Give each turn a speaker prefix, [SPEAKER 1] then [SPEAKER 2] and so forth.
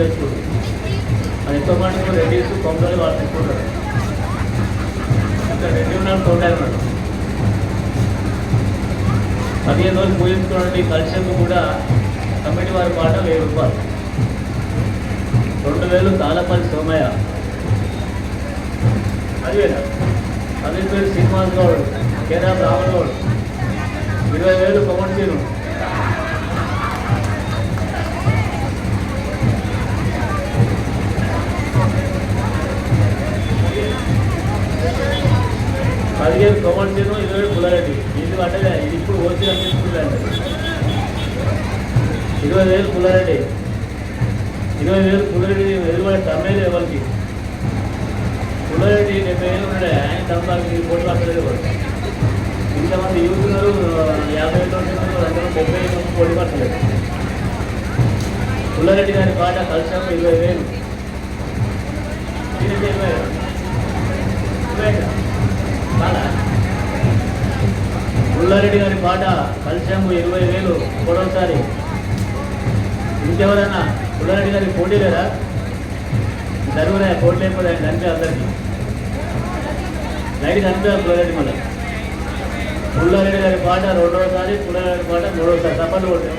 [SPEAKER 1] చేసుకుంటారు అది ఎక్కువ మటుకు రెడ్డిస్ కొందరు వాళ్ళు తీసుకుంటారు ఇక్కడ రెడ్డి ఉన్నాడు తోట ఉన్నాడు. పదిహేను రోజులు పూజించుకున్నటువంటి కలిసేందుకు కూడా కమిటీ వారి పాట వెయ్యి రూపాయలు. రెండు వేలు తాళపల్లి సోమయ్య. పదివేల పదిహేను పేరు శ్రీనివాస్ గౌడ్ కేరా రావణ గౌడ్. ఇరవై వేలు కొమ్మటి తీరు పదిహేను పవన్ ఇరవై వేలు పుల్లారెడ్డి ఇది పట్టలే ఇది ఇప్పుడు వచ్చి అనిపిస్తుందండి ఇరవై వేలు పుల్లారెడ్డి ఇరవై వేలు పుల్లారెడ్డి ఎదురుబడి తమ్మేది ఎవరికి. పుల్లారెడ్డి డెబ్బై వేలు ఉన్నాడే ఆయన తమ్మాకి కోట్లు పట్టలేదు ఇంతమంది యూత్ ఉన్నారు యాభై ఏళ్ళు ఉంటున్నారు అందరూ డెబ్బై ఏళ్ళు కోటి పట్టలేదు పుల్లారెడ్డి గారి పాట కలిసి ఇరవై వేలు దీనికి ఇరవై వేలు. ఇరవై వేలు. చాలా పుల్లారెడ్డి గారి పాట కలిసాము ఇరవై వేలు మూడవసారి ఇంకెవరన్నా పుల్లారెడ్డి గారికి పోటీ లేదా? జరుగురా పోటీ లేకపోతే ఆయన కనిపి అందరికీ. లైట్ కనిపించాలి పుల్లారెడ్డి మళ్ళీ. పుల్లారెడ్డి గారి పాట రెండవసారి పుల్లారెడ్డి పాట మూడవసారి తప్పని కొట్టాం.